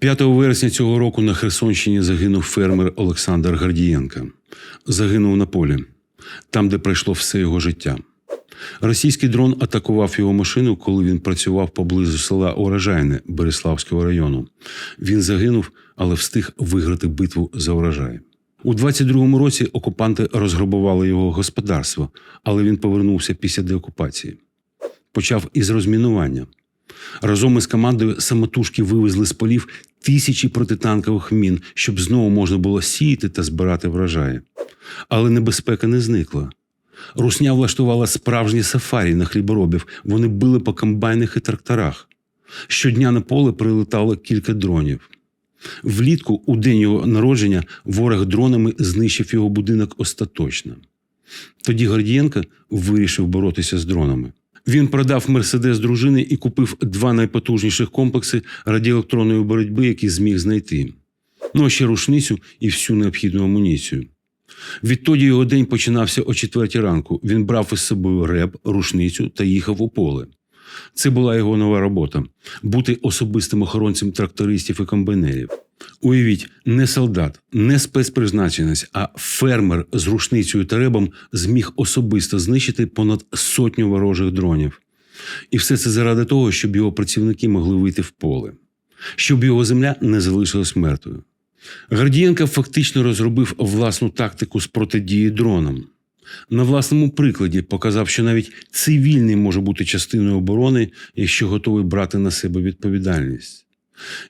5 вересня цього року на Херсонщині загинув фермер Олександр Гардієнко. Загинув на полі, там, де пройшло все його життя. Російський дрон атакував його машину, коли він працював поблизу села Урожайне Береславського району. Він загинув, але встиг виграти битву за урожай. У 22-му році окупанти розграбували його господарство, але він повернувся після деокупації. Почав із розмінування. Разом із командою самотужки вивезли з полів тисячі протитанкових мін, щоб знову можна було сіяти та збирати врожаї. Але небезпека не зникла. Русня влаштувала справжні сафарі на хліборобів. Вони били по комбайнах і тракторах. Щодня на поле прилетало кілька дронів. Влітку, у день його народження, ворог дронами знищив його будинок остаточно. Тоді Гордієнко вирішив боротися з дронами. Він продав мерседес дружини і купив два найпотужніших комплекси радіоелектронної боротьби, які зміг знайти. Ну а ще рушницю і всю необхідну амуніцію. Відтоді його день починався о четвертій ранку. Він брав із собою реп, рушницю та їхав у поле. Це була його нова робота бути особистим охоронцем трактористів і комбайнерів. Уявіть, не солдат, не спецпризначенець, а фермер з рушницею та ребом зміг особисто знищити понад сотню ворожих дронів. І все це заради того, щоб його працівники могли вийти в поле, щоб його земля не залишилась мертвою. Гордієнко фактично розробив власну тактику з протидії дронам. На власному прикладі показав, що навіть цивільний може бути частиною оборони, якщо готовий брати на себе відповідальність.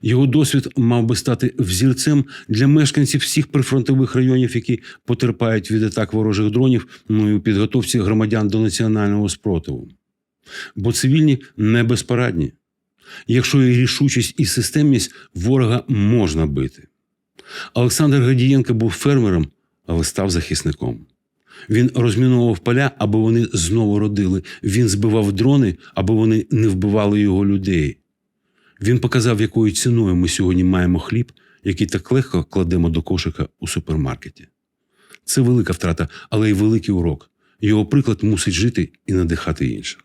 Його досвід мав би стати взірцем для мешканців всіх прифронтових районів, які потерпають від атак ворожих дронів, ну і у підготовці громадян до національного спротиву. Бо цивільні не безпорадні. Якщо є рішучість і системність, ворога можна бити. Олександр Гадієнко був фермером, але став захисником. Він розміновував поля, аби вони знову родили. Він збивав дрони, аби вони не вбивали його людей. Він показав, якою ціною ми сьогодні маємо хліб, який так легко кладемо до кошика у супермаркеті. Це велика втрата, але й великий урок. Його приклад мусить жити і надихати інших.